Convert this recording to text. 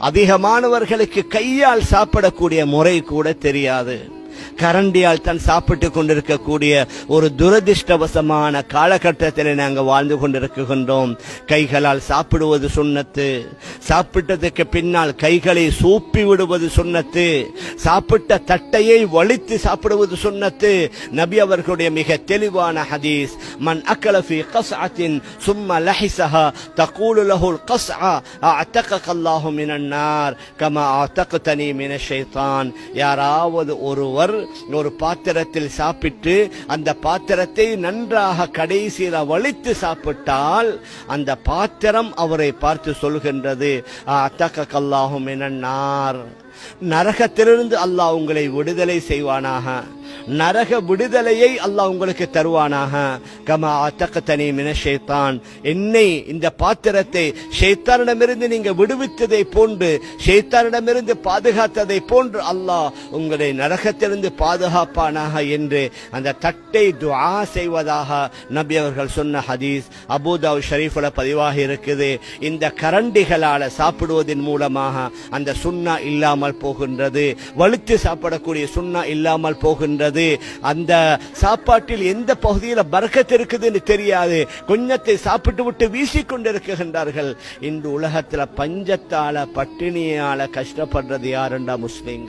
அதிகமானவர்களுக்கு கையால் சாப்பிடக்கூடிய முறை கூட தெரியாது. கரண்டியால் தான் சாப்பிட்டு கொண்டிருக்கக்கூடிய ஒரு துரதிர்ஷ்டவசமான காலகட்டத்தில் நாங்கள் வாழ்ந்து கொண்டிருக்கின்றோம். கைகளால் சாப்பிடுவது சுண்ணத்து. சாப்பிட்டதுக்கு பின்னால் கைகளை சூப்பி விடுவது சுண்ணத்து. சாப்பிட்ட தட்டையை வலித்து சாப்பிடுவது சுண்ணத்து. நபி அவர்களுடைய மிக தெளிவான ஹதீஸ் மன் அக்கலஃபி கஸ்அத்தின் சும்மா லஹிசஹா தகூலு லஹுல் கஸ்அ அஅதகக அல்லாஹு மினன் நார் கமா அஅதகதனி மின ஷைத்தான் யாராவது ஒருவர் ஒரு பாத்திரத்தில் சாப்பிட்டு அந்த பாத்திரத்தை நன்றாக கடைசியில் வலித்து சாப்பிட்டால் அந்த பாத்திரம் அவரை பார்த்து சொல்கின்றது அத்தக்க கல்லாகும் என்னார் நரகத்திலிருந்து அல்லாஹ் உங்களை விடுதலை செய்வானாக. நரக விடுதலையை அல்லாஹ் உங்களுக்கு தருவானாக. கமா அத்தக்கத்தனி மின ஷைத்தான். என்னை இந்த பாத்திரத்தை ஷேத்தானிடமிருந்து நீங்க விடுவித்ததை போன்று ஷேத்தானிடமிருந்து பாதுகாத்ததை போன்று அல்லாஹ் உங்களை நரகத்திலிருந்து பாதுகாப்பானாக என்று அந்த தட்டை துவா செய்வதாக நபி அவர்கள் சொன்ன ஹதீஸ் அபுதாவ் ஷரீஃபில் பதிவாக இருக்குது. இந்த கரண்டிகளால சாப்பிடுவதன் மூலமாக அந்த சுண்ணா இல்லாமல் இல்லாமல் போகின்றது. வலித்து சாப்பிடக்கூடிய சுண்ணா இல்லாமல் போகின்றது. அந்த சாப்பாட்டில் எந்த பகுதியில் பறக்கத்து இருக்குதுன்னு தெரியாது. கொஞ்சத்தை சாப்பிட்டு விட்டு வீசிக்கொண்டிருக்கின்றார்கள். இன்று உலகத்துல பஞ்சத்தால பட்டினியால கஷ்டப்படுறது யாருண்டா முஸ்லீம்கள்?